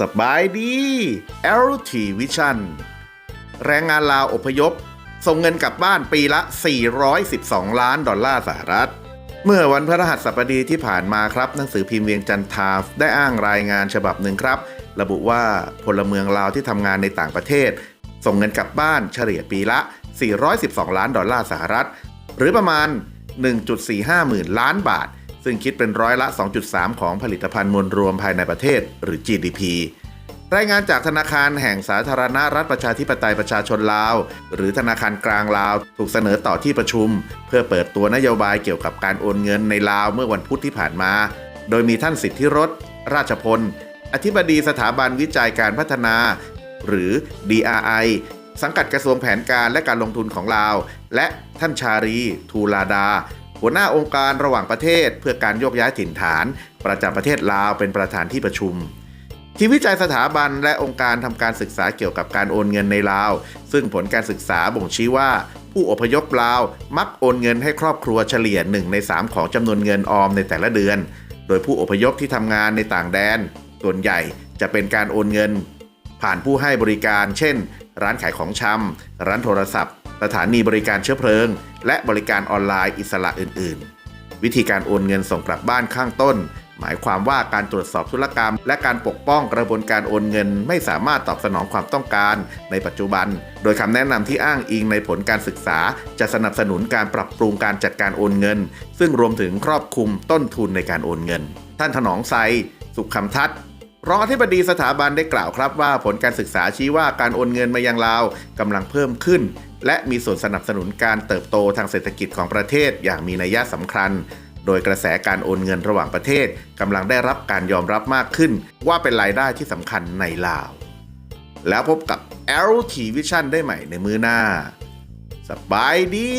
สบายดี LT Vision แรงงานลาวอพยพ ส่งเงินกลับบ้านปีละ 412 ล้านดอลลาร์สหรัฐ เมื่อวันพฤหัสบดีที่ผ่านมาครับ หนังสือพิมพ์เวียงจันทร์ทม์ได้อ้างรายงานฉบับหนึ่งครับ ระบุว่าพลเมืองลาวที่ทำงานในต่างประเทศ ส่งเงินกลับบ้านเฉลี่ยปีละ 412 ล้านดอลลาร์สหรัฐ หรือประมาณ 1.45 หมื่นล้านบาท ซึ่งคิดเป็นร้อยละ 2.3 ของผลิตภัณฑ์มวลรวมภายในประเทศ หรือ GDP รายงานจากธนาคารแห่งสาธารณรัฐประชาธิปไตยประชาชนลาว หรือธนาคารกลางลาว ถูกเสนอต่อที่ประชุม เพื่อเปิดตัวนโยบายเกี่ยวกับการโอนเงินในลาวเมื่อวันพุธที่ผ่านมา โดยมีท่านสิทธิรสราชพล อธิบดีสถาบันวิจัยการพัฒนา หรือ DRI สังกัดกระทรวงแผนการและการลงทุนของลาว และท่านชารีทูลาดา หัวหน้าองค์การระหว่างประเทศ เพื่อการโยกย้ายถิ่นฐาน ประจำประเทศลาวเป็นประธานที่ประชุม ทีมวิจัยสถาบันและองค์การทำการศึกษาเกี่ยวกับการโอนเงินในลาว ซึ่งผลการศึกษาบ่งชี้ว่า ผู้อพยพลาวมักโอนเงินให้ครอบครัวเฉลี่ย1ใน3 ของจำนวนเงินออมในแต่ละเดือน โดยผู้อพยพที่ทำงานในต่างแดน ส่วนใหญ่จะเป็นการโอนเงิน ผ่านผู้ให้บริการ เช่น ร้านขายของชำร้านโทรศัพท์ สถานีบริการเชื้อเพลิง และบริการออนไลน์อิสระอื่น ๆ วิธีการโอนเงินส่งกลับบ้านข้างต้น หมายความว่าการตรวจสอบธุรกรรม และการปกป้องกระบวนการโอนเงิน ไม่สามารถตอบสนองความต้องการ ในปัจจุบัน โดยคำแนะนำที่อ้างอิงในผลการศึกษา จะสนับสนุนการปรับปรุงการจัดการโอนเงิน ซึ่งรวมถึงครอบคลุมต้นทุนในการโอนเงิน ท่านถนอมไซสุขคำทัศน์ รองอธิบดีสถาบันได้กล่าวครับว่าผลการศึกษาชี้ว่าการโอนเงินมายังลาวกำลังเพิ่มขึ้น และมีส่วนสนับสนุนการเติบโตทางเศรษฐกิจของประเทศอย่างมีนัยสำคัญ โดยกระแสการโอนเงินระหว่างประเทศกำลังได้รับการยอมรับมากขึ้น ว่าเป็นรายได้ที่สำคัญในลาว แล้วพบกับ LT Vision ได้ใหม่ในมือหน้า สบายดี